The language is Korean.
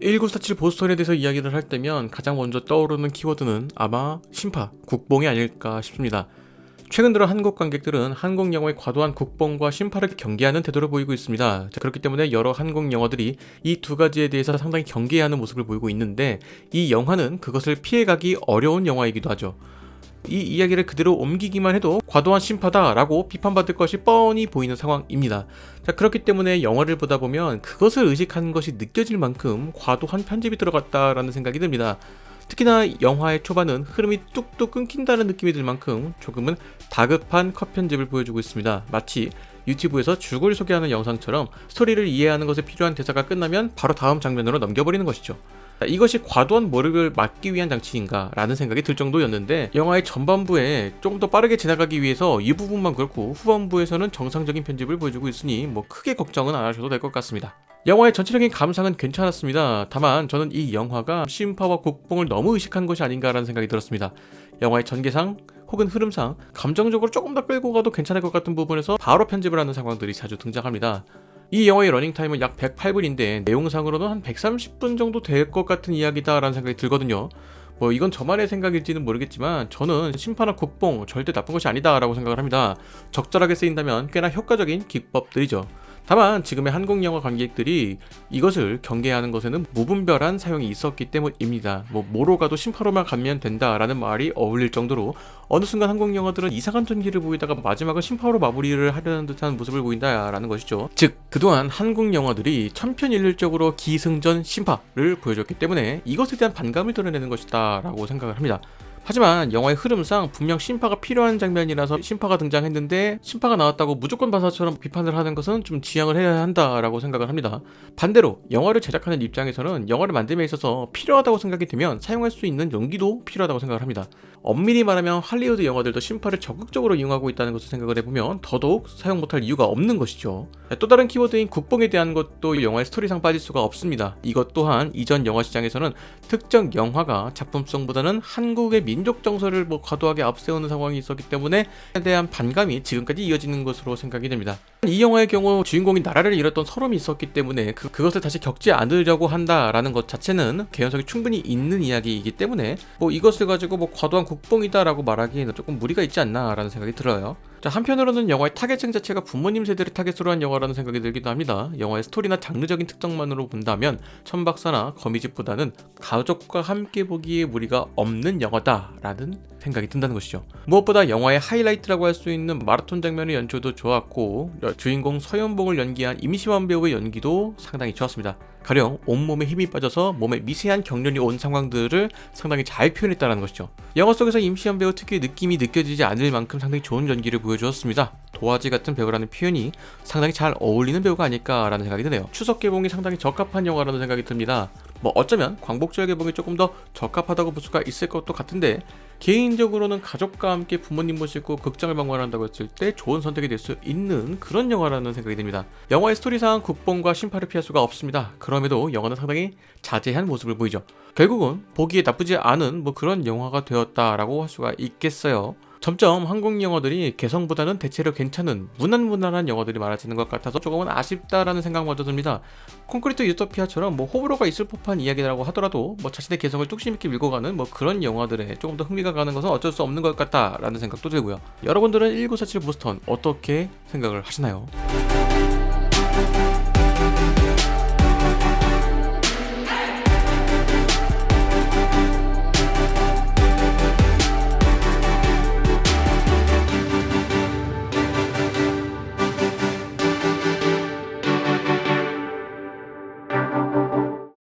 1947 보스턴에 대해서 이야기를 할 때면 가장 먼저 떠오르는 키워드는 아마 심파, 국뽕이 아닐까 싶습니다. 최근 들어 한국 관객들은 한국 영화의 과도한 국뽕과 심파를 경계하는 태도를 보이고 있습니다. 자, 그렇기 때문에 여러 한국 영화들이 이 두 가지에 대해서 상당히 경계하는 모습을 보이고 있는데 이 영화는 그것을 피해가기 어려운 영화이기도 하죠. 이 이야기를 그대로 옮기기만 해도 과도한 심파다라고 비판받을 것이 뻔히 보이는 상황입니다. 자, 그렇기 때문에 영화를 보다 보면 그것을 의식하는 것이 느껴질 만큼 과도한 편집이 들어갔다라는 생각이 듭니다. 특히나 영화의 초반은 흐름이 뚝뚝 끊긴다는 느낌이 들 만큼 조금은 다급한 컷 편집을 보여주고 있습니다. 마치 유튜브에서 죽을 소개하는 영상처럼 스토리를 이해하는 것에 필요한 대사가 끝나면 바로 다음 장면으로 넘겨버리는 것이죠. 자, 이것이 과도한 몰입을 막기 위한 장치인가 라는 생각이 들 정도였는데 영화의 전반부에 조금 더 빠르게 지나가기 위해서 이 부분만 그렇고 후반부에서는 정상적인 편집을 보여주고 있으니 뭐 크게 걱정은 안 하셔도 될 것 같습니다. 영화의 전체적인 감상은 괜찮았습니다. 다만 저는 이 영화가 심파와 국뽕을 너무 의식한 것이 아닌가라는 생각이 들었습니다. 영화의 전개상 혹은 흐름상 감정적으로 조금 더 끌고 가도 괜찮을 것 같은 부분에서 바로 편집을 하는 상황들이 자주 등장합니다. 이 영화의 러닝타임은 약 108분인데 내용상으로는 한 130분 정도 될 것 같은 이야기다라는 생각이 들거든요. 뭐 이건 저만의 생각일지는 모르겠지만 저는 심판과 국뽕 절대 나쁜 것이 아니다라고 생각을 합니다. 적절하게 쓰인다면 꽤나 효과적인 기법들이죠. 다만 지금의 한국 영화 관객들이 이것을 경계하는 것에는 무분별한 사용이 있었기 때문입니다. 뭐 뭐로 가도 심파로만 가면 된다라는 말이 어울릴 정도로 어느 순간 한국 영화들은 이상한 전기를 보이다가 마지막은 심파로 마무리를 하려는 듯한 모습을 보인다라는 것이죠. 즉 그동안 한국 영화들이 천편일률적으로 기승전 심파를 보여줬기 때문에 이것에 대한 반감을 드러내는 것이다라고 생각을 합니다. 하지만 영화의 흐름상 분명 심파가 필요한 장면이라서 심파가 등장했는데 심파가 나왔다고 무조건 반사처럼 비판을 하는 것은 좀 지양을 해야 한다라고 생각을 합니다. 반대로 영화를 제작하는 입장에서는 영화를 만듦에 있어서 필요하다고 생각이 되면 사용할 수 있는 연기도 필요하다고 생각을 합니다. 엄밀히 말하면 할리우드 영화들도 심파를 적극적으로 이용하고 있다는 것을 생각을 해보면 더더욱 사용 못할 이유가 없는 것이죠. 또 다른 키워드인 국뽕에 대한 것도 영화의 스토리상 빠질 수가 없습니다. 이것 또한 이전 영화 시장에서는 특정 영화가 작품성보다는 한국의 민족 정서를 뭐 과도하게 앞세우는 상황이 있었기 때문에 에 대한 반감이 지금까지 이어지는 것으로 생각이 됩니다. 이 영화의 경우 주인공이 나라를 잃었던 서름이 있었기 때문에 그, 그것을 다시 겪지 않으려고 한다라는 것 자체는 개연성이 충분히 있는 이야기이기 때문에 뭐 이것을 가지고 뭐 과도한 국뽕이다라고 말하기에는 조금 무리가 있지 않나라는 생각이 들어요. 자, 한편으로는 영화의 타겟층 자체가 부모님 세대를 타겟으로 한 영화라는 생각이 들기도 합니다. 영화의 스토리나 장르적인 특성만으로 본다면 천박사나 거미집보다는 가족과 함께 보기에 무리가 없는 영화다라는 생각이 든다는 것이죠. 무엇보다 영화의 하이라이트라고 할 수 있는 마라톤 장면의 연출도 좋았고 주인공 서연봉을 연기한 임시완 배우의 연기도 상당히 좋았습니다. 가령 온몸에 힘이 빠져서 몸에 미세한 경련이 온 상황들을 상당히 잘 표현했다는 것이죠. 영화 속에서 임시완 배우 특유의 느낌이 느껴지지 않을 만큼 상당히 좋은 연기를 보여주었습니다. 도화지 같은 배우라는 표현이 상당히 잘 어울리는 배우가 아닐까라는 생각이 드네요. 추석 개봉이 상당히 적합한 영화라는 생각이 듭니다. 뭐 어쩌면 광복절 개봉이 조금 더 적합하다고 볼 수가 있을 것도 같은데 개인적으로는 가족과 함께 부모님 모시고 극장을 방문한다고 했을 때 좋은 선택이 될 수 있는 그런 영화라는 생각이 듭니다. 영화의 스토리상 국뽕과 심파를 피할 수가 없습니다. 그럼에도 영화는 상당히 자제한 모습을 보이죠. 결국은 보기에 나쁘지 않은 뭐 그런 영화가 되었다라고 할 수가 있겠어요. 점점 한국 영화들이 개성보다는 대체로 괜찮은 무난무난한 영화들이 많아지는 것 같아서 조금은 아쉽다라는 생각마저 듭니다. 콘크리트 유토피아처럼 뭐 호불호가 있을 법한 이야기라고 하더라도 뭐 자신의 개성을 뚝심 있게 밀고 가는 뭐 그런 영화들에 조금 더 흥미가 가는 것은 어쩔 수 없는 것 같다라는 생각도 들고요. 여러분들은 1947 보스턴 어떻게 생각을 하시나요?